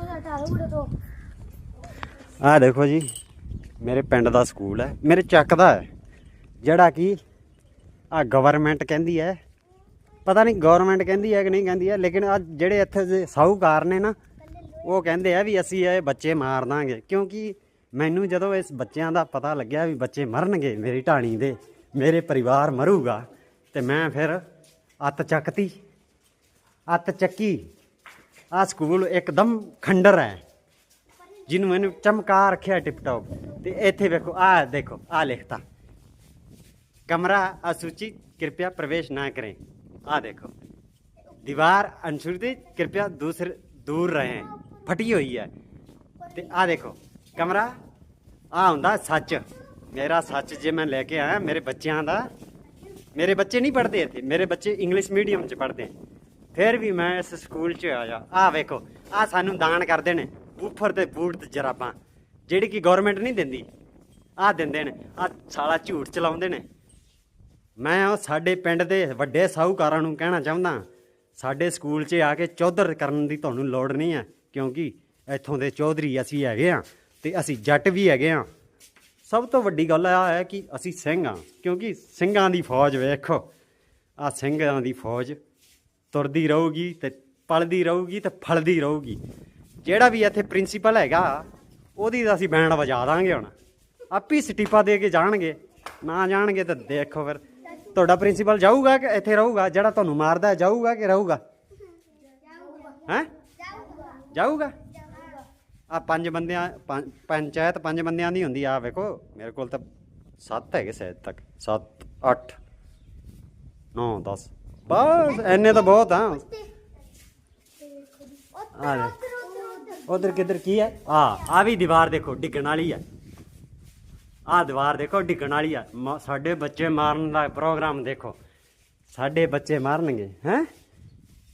ਇੱਥੋਂ ਆਹ ਦੇਖੋ ਜੀ, ਮੇਰੇ ਪਿੰਡ ਦਾ ਸਕੂਲ ਹੈ, ਮੇਰੇ ਚੱਕ ਦਾ ਹੈ, ਜਿਹੜਾ ਕਿ ਆ ਗਵਰਨਮੈਂਟ ਕਹਿੰਦੀ ਹੈ, ਪਤਾ ਨਹੀਂ ਗਵਰਨਮੈਂਟ ਕਹਿੰਦੀ ਹੈ ਕਿ ਨਹੀਂ ਕਹਿੰਦੀ ਹੈ, ਲੇਕਿਨ ਆ ਜਿਹੜੇ ਇੱਥੇ ਦੇ ਸਾਹੂਕਾਰ ਨੇ ਨਾ, ਉਹ ਕਹਿੰਦੇ ਆ ਵੀ ਅਸੀਂ ਇਹ ਬੱਚੇ ਮਾਰ ਦਾਂਗੇ, ਕਿਉਂਕਿ ਮੈਨੂੰ ਜਦੋਂ ਇਸ ਬੱਚਿਆਂ ਦਾ ਪਤਾ ਲੱਗਿਆ ਵੀ ਬੱਚੇ ਮਰਨਗੇ ਮੇਰੀ ਢਾਣੀ ਦੇ, ਮੇਰੇ ਪਰਿਵਾਰ ਮਰੂਗਾ, ਤੇ ਮੈਂ ਫਿਰ ਅੱਤ ਚੱਕਤੀ, ਅੱਤ ਚੱਕੀ ਆ ਸਕੂਲ ਇੱਕਦਮ ਖੰਡਰ ਹੈ ਜਿਹਨੂੰ ਮੈਨੂੰ ਚਮਕਾ ਰੱਖਿਆ ਟਿਪਟੌਪ ਤੇ ਇੱਥੇ ਵੇਖੋ ਆ ਦੇਖੋ ਆ ਲਿਖਤਾ ਕਮਰਾ ਅਸੂਚਿਤ कृपया प्रवेश ना करें आ देखो दीवार अनसुरक्षित कृपया दूसरे दूर रहें ਫਟੀ ਹੋਈ ਹੈ ਤੇ ਆ ਦੇਖੋ ਕਮਰਾ ਆ ਹੁੰਦਾ ਸੱਚ ਮੇਰਾ ਸੱਚ ਜੇ ਮੈਂ ਲੈ ਕੇ ਆਇਆ ਮੇਰੇ ਬੱਚਿਆਂ ਦਾ ਮੇਰੇ ਬੱਚੇ ਨਹੀਂ ਪੜ੍ਹਦੇ ਇੱਥੇ ਮੇਰੇ ਬੱਚੇ ਇੰਗਲਿਸ਼ ਮੀਡੀਅਮ 'ਚ ਪੜ੍ਹਦੇ ਫਿਰ ਵੀ ਮੈਂ ਇਸ ਸਕੂਲ 'ਚ ਆਇਆ। ਆ ਵੇਖੋ ਆ ਸਾਨੂੰ ਦਾਨ ਕਰਦੇ ਨੇ। ਬੂਫਰ ਤੇ ਬੂਟ ਤੇ ਜਰਾਬਾਂ। ਜਿਹੜੀ ਕਿ ਗਵਰਨਮੈਂਟ ਨਹੀਂ ਦਿੰਦੀ ਆ ਦਿੰਦੇ ਨੇ। ਆ ਸਾਲਾ ਝੂਠ ਚਲਾਉਂਦੇ ਨੇ। ਮੈਂ ਉਹ ਸਾਡੇ ਪਿੰਡ ਦੇ ਵੱਡੇ ਸਾਹੂਕਾਰਾਂ ਨੂੰ ਕਹਿਣਾ ਚਾਹੁੰਦਾ ਸਾਡੇ ਸਕੂਲ 'ਚ ਆ ਕੇ ਚੌਧਰ ਕਰਨ ਦੀ ਤੁਹਾਨੂੰ ਲੋੜ ਨਹੀਂ ਹੈ, ਕਿਉਂਕਿ ਇੱਥੋਂ ਦੇ ਚੌਧਰੀ ਅਸੀਂ ਹੈਗੇ ਆ ਤੇ ਅਸੀਂ ਜੱਟ ਵੀ ਹੈਗੇ ਆ ਸਭ ਤੋਂ ਵੱਡੀ ਗੱਲ ਆ ਹੈ ਕਿ ਅਸੀਂ ਸਿੰਘ ਆ ਕਿਉਂਕਿ ਸਿੰਘਾਂ ਦੀ ਫੌਜ ਵੇਖੋ। ਆ ਸਿੰਘਾਂ ਦੀ ਫੌਜ ਤੁਰਦੀ ਰਹੂਗੀ ਤੇ ਪਲਦੀ ਰਹੂਗੀ ਤੇ ਫਲਦੀ ਰਹੂਗੀ। ਜਿਹੜਾ ਵੀ ਇੱਥੇ ਪ੍ਰਿੰਸੀਪਲ ਹੈਗਾ ਉਹਦੀ ਤਾਂ ਅਸੀਂ ਬੈਂਡ ਵਜਾ ਦਾਂਗੇ ਹੁਣ। ਆਪੀ ਸਟੀਫਾ ਦੇ ਕੇ ਜਾਣਗੇ। ਨਾ ਜਾਣਗੇ ਤਾਂ ਦੇਖੋ ਫਿਰ। ਤੁਹਾਡਾ ਪ੍ਰਿੰਸੀਪਲ ਜਾਊਗਾ ਕਿ ਇੱਥੇ ਰਹੂਗਾ? ਜਿਹੜਾ ਤੁਹਾਨੂੰ ਮਾਰਦਾ ਹੈ, ਜਾਊਗਾ ਕਿ ਰਹੂਗਾ? ਹੈ? ਜਾਊਗਾ। ਆ ਪੰਜ ਬੰਦਿਆਂ ਪੰਚਾਇਤ ਪੰਜ ਬੰਦਿਆਂ ਦੀ ਹੁੰਦੀ ਆ ਵੇਖੋ। ਮੇਰੇ ਕੋਲ ਤਾਂ ਸੱਤ ਹੈਗੇ ਸ਼ਾਇਦ ਤੱਕ। 7 8 9 10 ਬਸ ਐਨੇ ਤਾਂ ਬਹੁਤ ਆ। ਆ ਲੈ। ਉਧਰ ਕਿੱਧਰ ਕੀ ਹੈ ਆ ਆ ਵੀ ਦੀਵਾਰ ਦੇਖੋ ਡਿੱਗਣ ਵਾਲੀ ਹੈ ਆ ਦੀਵਾਰ ਦੇਖੋ ਡਿੱਗਣ ਵਾਲੀ ਆ। ਸਾਡੇ ਬੱਚੇ ਮਾਰਨ ਦਾ ਪ੍ਰੋਗਰਾਮ ਦੇਖੋ। ਸਾਡੇ ਬੱਚੇ ਮਾਰਨਗੇ ਹੈ?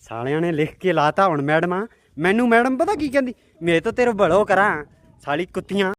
ਸਾਲਿਆਂ ਨੇ ਲਿਖ ਕੇ ਲਾਤਾ ਹੁਣ ਮੈਡਮਾਂ। ਮੈਨੂੰ ਮੈਡਮ ਪਤਾ ਕੀ ਕਹਿੰਦੀ? ਮੈਂ ਤਾਂ ਤੇਰੇ ਭਲੋ ਕਰਾਂ ਸਾਲੀ ਕੁੱਤੀਆਂ।